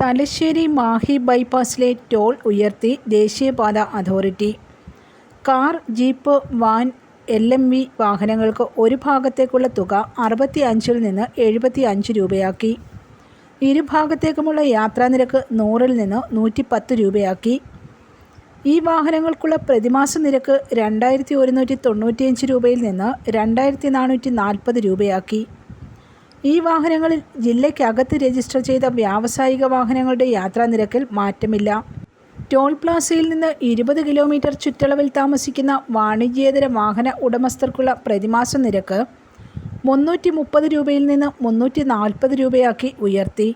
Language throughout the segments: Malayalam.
തലശ്ശേരി മാഹി ബൈപ്പാസിലെ ടോൾ ഉയർത്തി ദേശീയപാത authority. Car jeep van L M V വാഹനങ്ങൾക്ക് ഒരു ഭാഗത്തേക്കുള്ള തുക അറുപത്തി അഞ്ചിൽ നിന്ന് എഴുപത്തി അഞ്ച് രൂപയാക്കി ഇരുഭാഗത്തേക്കുമുള്ള യാത്രാനിരക്ക് നൂറിൽ നിന്ന് നൂറ്റി പത്ത് രൂപയാക്കി. ഈ വാഹനങ്ങൾക്കുള്ള പ്രതിമാസ നിരക്ക് രണ്ടായിരത്തി ഒരുന്നൂറ്റി തൊണ്ണൂറ്റിയഞ്ച് രൂപയിൽ നിന്ന് രണ്ടായിരത്തി നാനൂറ്റി നാൽപ്പത് രൂപയാക്കി. ഈ വാഹനങ്ങളിൽ ജില്ലയ്ക്കകത്ത് രജിസ്റ്റർ ചെയ്ത വ്യാവസായിക വാഹനങ്ങളുടെ യാത്രാനിരക്കിൽ മാറ്റമില്ല. ടോൾ പ്ലാസയിൽ നിന്ന് ഇരുപത് കിലോമീറ്റർ ചുറ്റളവിൽ താമസിക്കുന്ന വാണിജ്യേതര വാഹന ഉടമസ്ഥർക്കുള്ള പ്രതിമാസ നിരക്ക് മുന്നൂറ്റി മുപ്പത് രൂപയിൽ നിന്ന് മുന്നൂറ്റി നാൽപ്പത് രൂപയാക്കി ഉയർത്തി.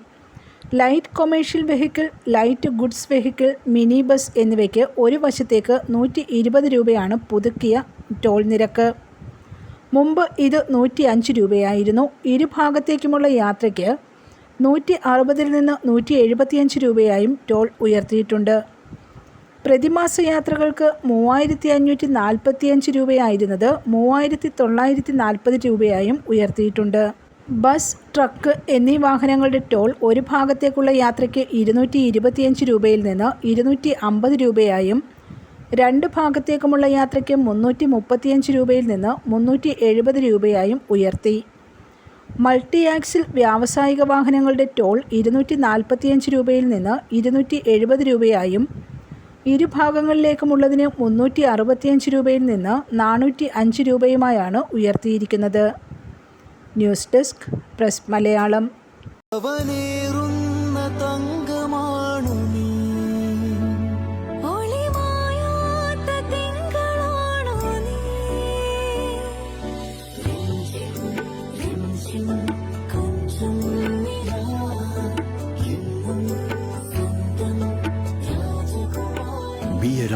Light commercial vehicle light goods vehicle mini bus എന്നിവയ്ക്ക് ഒരു വശത്തേക്ക് നൂറ്റി ഇരുപത് രൂപയാണ് പുതുക്കിയ ടോൾ നിരക്ക്. മുമ്പ് ഇത് നൂറ്റി അഞ്ച് രൂപയായിരുന്നു. ഇരുഭാഗത്തേക്കുമുള്ള യാത്രയ്ക്ക് നൂറ്റി അറുപതിൽ നിന്ന് നൂറ്റി എഴുപത്തിയഞ്ച് രൂപയായും ടോൾ ഉയർത്തിയിട്ടുണ്ട്. പ്രതിമാസ യാത്രകൾക്ക് മൂവായിരത്തി അഞ്ഞൂറ്റി നാൽപ്പത്തിയഞ്ച് രൂപയായിരുന്നത് മൂവായിരത്തി തൊള്ളായിരത്തി നാൽപ്പത് രൂപയായും ഉയർത്തിയിട്ടുണ്ട്. ബസ് ട്രക്ക് എന്നീ വാഹനങ്ങളുടെ ടോൾ ഒരു ഭാഗത്തേക്കുള്ള യാത്രയ്ക്ക് ഇരുന്നൂറ്റി ഇരുപത്തിയഞ്ച് രൂപയിൽ നിന്ന് ഇരുന്നൂറ്റി അമ്പത് രൂപയായും രണ്ട് ഭാഗത്തേക്കുമുള്ള യാത്രയ്ക്ക് മുന്നൂറ്റി മുപ്പത്തിയഞ്ച് രൂപയിൽ നിന്ന് മുന്നൂറ്റി എഴുപത് രൂപയായും ഉയർത്തി. മൾട്ടി ആക്സിൽ വ്യാവസായിക വാഹനങ്ങളുടെ ടോൾ ഇരുന്നൂറ്റി നാൽപ്പത്തിയഞ്ച് രൂപയിൽ നിന്ന് ഇരുന്നൂറ്റി എഴുപത് രൂപയായും ഇരുഭാഗങ്ങളിലേക്കുമുള്ളതിന് മുന്നൂറ്റി അറുപത്തിയഞ്ച് രൂപയിൽ നിന്ന് നാനൂറ്റി അഞ്ച് രൂപയുമായാണ് ഉയർത്തിയിരിക്കുന്നത്. News desk press Malayalam. തങ്കമാണു